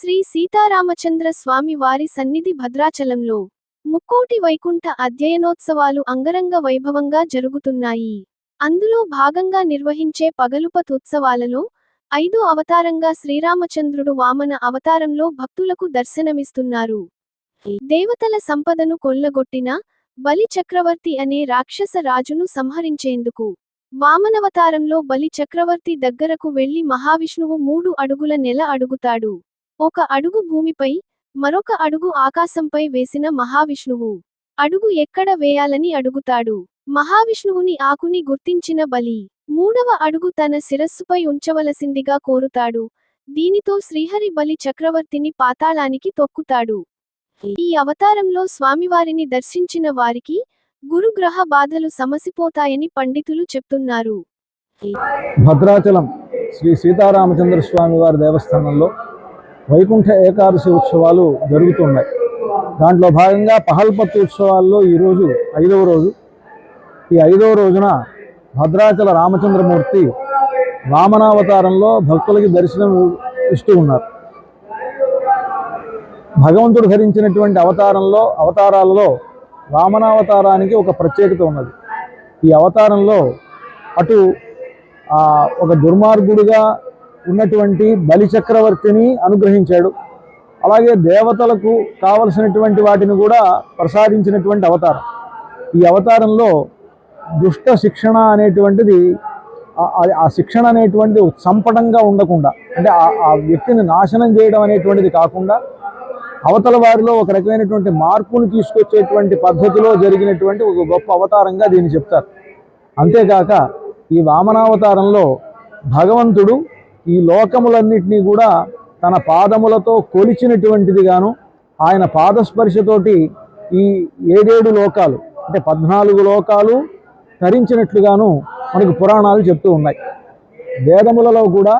శ్రీ సీతారామచంద్ర స్వామి వారి సన్నిధి భద్రాచలంలో ముక్కోటి వైకుంఠ అధ్యయనోత్సవాలు అంగరంగ వైభవంగా జరుగుతున్నాయి. అందులో భాగంగా నిర్వహించే పగలుపత్ ఉత్సవాలలో ఐదో అవతారంగా శ్రీరామచంద్రుడు వామన అవతారంలో భక్తులకు దర్శనమిస్తున్నారు. దేవతల సంపదను కొల్లగొట్టిన బలి చక్రవర్తి అనే రాక్షస రాజును సంహరించేందుకు వామనవతారంలో బలి చక్రవర్తి దగ్గరకు వెళ్ళి మహావిష్ణువు మూడు అడుగుల నెల అడుగుతాడు. ఒక అడుగు భూమిపై మరొక అడుగు ఆకాశంపై వేసిన మహావిష్ణువు. అడుగు ఎక్కడ వేయాలని అడుగుతాడు? మహావిష్ణువుని ఆకుని గుర్తించిన బలి. మూడవ అడుగు తన శిరస్సుపై ఉంచవలసిందిగా కోరుతాడు. దీనితో శ్రీహరి బలి చక్రవర్తిని పాతాళానికి తొక్కుతాడు. ఈ అవతారంలో స్వామివారిని దర్శించిన వారికి గురుగ్రహ బాధలు సమసిపోతాయని పండితులు చెప్తున్నారు. భద్రాచలం శ్రీ సీతారామచంద్ర స్వామి వారి దేవస్థానంలో వైకుంఠ ఏకాదశి ఉత్సవాలు జరుగుతున్నాయి. దాంట్లో భాగంగా పహల్పత్తు ఉత్సవాల్లో ఈరోజు ఐదవ రోజు. ఈ ఐదవ రోజున భద్రాచల రామచంద్రమూర్తి వామనావతారంలో భక్తులకి దర్శనం ఇస్తూ ఉన్నారు. భగవంతుడు ధరించినటువంటి అవతారంలో అవతారాలలో వామనావతారానికి ఒక ప్రత్యేకత ఉన్నది. ఈ అవతారంలో అటు ఒక దుర్మార్గుడుగా ఉన్నటువంటి బలి చక్రవర్తిని అనుగ్రహించాడు. అలాగే దేవతలకు కావలసినటువంటి వాటిని కూడా ప్రసాదించినటువంటి అవతారం. ఈ అవతారంలో దుష్ట శిక్షణ అనేటువంటిది ఆ- శిక్షణ అనేటువంటిది సంపటంగా ఉండకుండా అంటే ఆ- ఆ వ్యక్తిని నాశనం చేయడం అనేటువంటిది కాకుండా అవతల వారిలో ఒక రకమైనటువంటి మార్పును తీసుకొచ్చేటువంటి పద్ధతిలో జరిగినటువంటి ఒక గొప్ప అవతారంగా దీన్ని చెప్తారు. అంతేకాక ఈ వామనావతారంలో భగవంతుడు ఈ లోకములన్నిటినీ కూడా తన పాదములతో కొలిచినటువంటిది గాను ఆయన పాదస్పర్శతోటి ఈ ఏడేడు లోకాలు అంటే పద్నాలుగు లోకాలు ధరించినట్లుగాను మనకు పురాణాలు చెప్తూ ఉన్నాయి. వేదములలో కూడా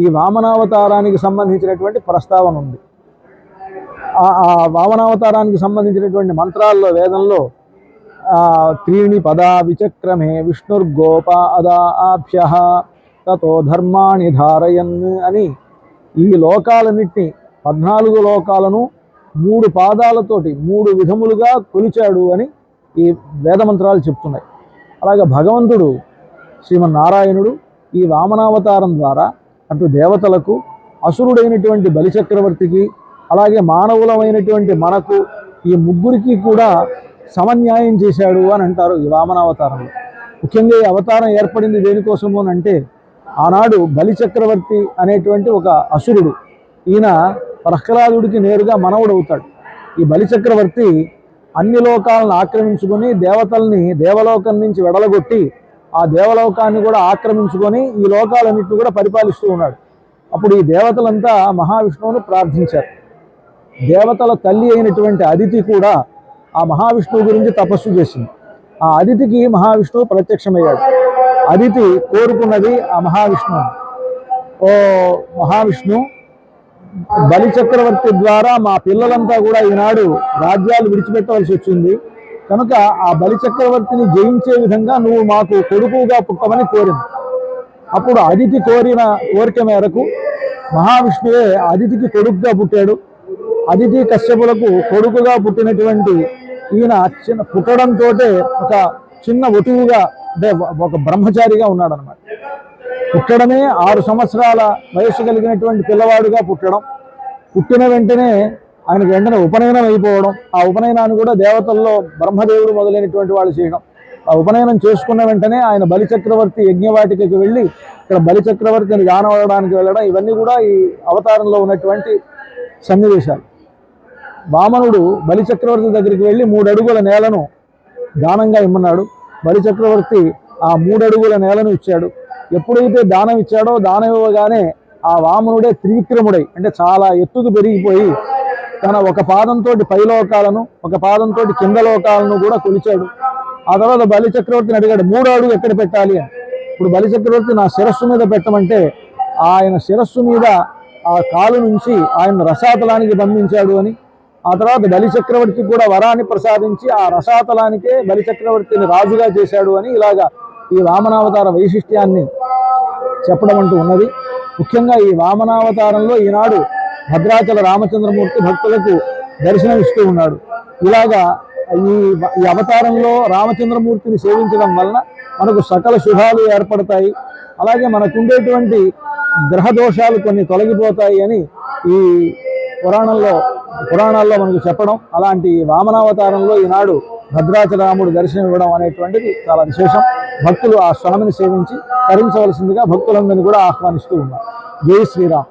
ఈ వామనావతారానికి సంబంధించినటువంటి ప్రస్తావన ఉంది. ఆ వామనావతారానికి సంబంధించినటువంటి మంత్రాల్లో వేదంలో త్రీణి పదా విచక్రమే విష్ణుర్గోప అదా ఆభ్య తతో ధర్మాణి ధారయన్ అని ఈ లోకాలన్నిటినీ పద్నాలుగు లోకాలను మూడు పాదాలతోటి మూడు విధములుగా కొలిచాడు అని ఈ వేదమంత్రాలు చెప్తున్నాయి. అలాగే భగవంతుడు శ్రీమన్నారాయణుడు ఈ వామనావతారం ద్వారా అటు దేవతలకు అసురుడైనటువంటి బలిచక్రవర్తికి అలాగే మానవులమైనటువంటి మనకు ఈ ముగ్గురికి కూడా సమన్యాయం చేశాడు అని అంటారు ఈ వామనావతారంలో. ముఖ్యంగా ఈ అవతారం ఏర్పడింది దేనికోసము అని అంటే ఆనాడు బలిచక్రవర్తి అనేటువంటి ఒక అసురుడు. ఈయన ప్రహ్లాదుడికి నేరుగా మనవుడు అవుతాడు ఈ బలిచక్రవర్తి అన్ని లోకాలను ఆక్రమించుకొని దేవతల్ని దేవలోకం నుంచి వెడలగొట్టి ఆ దేవలోకాన్ని కూడా ఆక్రమించుకొని ఈ లోకాలన్నింటినీ కూడా పరిపాలిస్తూ ఉన్నాడు. అప్పుడు ఈ దేవతలంతా మహావిష్ణువును ప్రార్థించారు. దేవతల తల్లి అయినటువంటి అదితి కూడా ఆ మహావిష్ణువు గురించి తపస్సు చేసింది. ఆ అదితికి మహావిష్ణువు ప్రత్యక్షమయ్యాడు. అదితి కోరుకున్నది ఆ మహావిష్ణువు. ఓ మహావిష్ణు బలి చక్రవర్తి ద్వారా మా పిల్లలంతా కూడా ఈనాడు రాజ్యాలు విడిచిపెట్టవలసి వచ్చింది. కనుక ఆ బలి చక్రవర్తిని జయించే విధంగా నువ్వు మాకు కొడుకుగా పుట్టమని కోరింది అప్పుడు అదితి కోరిన కోరిక మేరకు మహావిష్ణువే అదితికి కొడుకుగా పుట్టాడు. అదితి కశ్యపులకు కొడుకుగా పుట్టినటువంటి ఈయన చిన్న పుట్టడంతో ఒక చిన్న ఒటువుగా అంటే ఒక బ్రహ్మచారిగా ఉన్నాడు అనమాట పుట్టడమే ఆరు సంవత్సరాల వయసు కలిగినటువంటి పిల్లవాడుగా పుట్టడం. పుట్టిన వెంటనే ఆయనకు వెంటనే ఉపనయనం అయిపోవడం. ఆ ఉపనయనాన్ని కూడా దేవతల్లో బ్రహ్మదేవుడు మొదలైనటువంటి వాళ్ళు చేయడం. ఆ ఉపనయనం చేసుకున్న వెంటనే ఆయన బలిచక్రవర్తి యజ్ఞవాటికకి వెళ్ళి ఇక్కడ బలిచక్రవర్తిని గానవడానికి వెళ్ళడం. ఇవన్నీ కూడా ఈ అవతారంలో ఉన్నటువంటి సన్నివేశాలు. వామనుడు బలిచక్రవర్తి దగ్గరికి వెళ్ళి మూడు అడుగుల నేలను దానంగా ఇమ్మన్నాడు. బలిచక్రవర్తి ఆ మూడడుగుల నేలను ఇచ్చాడు. ఎప్పుడైతే దానం ఇచ్చాడో దానం ఇవ్వగానే ఆ వామనుడే త్రివిక్రముడై అంటే చాలా ఎత్తుకు పెరిగిపోయి తన ఒక పాదంతో పైలోకాలను ఒక పాదంతో కింద లోకాలను కూడా కొలిచాడు. ఆ తర్వాత బలి చక్రవర్తిని అడిగాడు మూడు అడుగు ఎక్కడ పెట్టాలి? అని. ఇప్పుడు బలి చక్రవర్తి నా శిరస్సు మీద పెట్టమంటే ఆయన శిరస్సు మీద ఆ కాలు నుంచి ఆయన రసాతలానికి బంధించాడు అని. ఆ తర్వాత బలి చక్రవర్తి కూడా వరాన్ని ప్రసాదించి ఆ రసాతలానికే బలి చక్రవర్తిని రాజుగా చేశాడు అని ఇలాగా ఈ వామనావతార వైశిష్ట్యాన్ని చెప్పడం అంటూ ఉన్నది. ముఖ్యంగా ఈ వామనావతారంలో ఈనాడు భద్రాచల రామచంద్రమూర్తి భక్తులకు దర్శనమిస్తూ ఉన్నాడు. ఇలాగా ఈ ఈ అవతారంలో రామచంద్రమూర్తిని సేవించడం వలన మనకు సకల శుభాలు ఏర్పడతాయి. అలాగే మనకుండేటువంటి గ్రహ దోషాలు కొన్ని తొలగిపోతాయి అని ఈ పురాణంలో పురాణాల్లో మనకు చెప్పడం అలాంటి వామనావతారంలో ఈనాడు భద్రాచల రాముడు దర్శనం ఇవ్వడం అనేటువంటిది చాలా విశేషం. భక్తులు ఆ స్వామిని సేవించి తరించవలసిందిగా భక్తులందరినీ కూడా ఆహ్వానిస్తూ ఉన్నారు. జై శ్రీరామ్.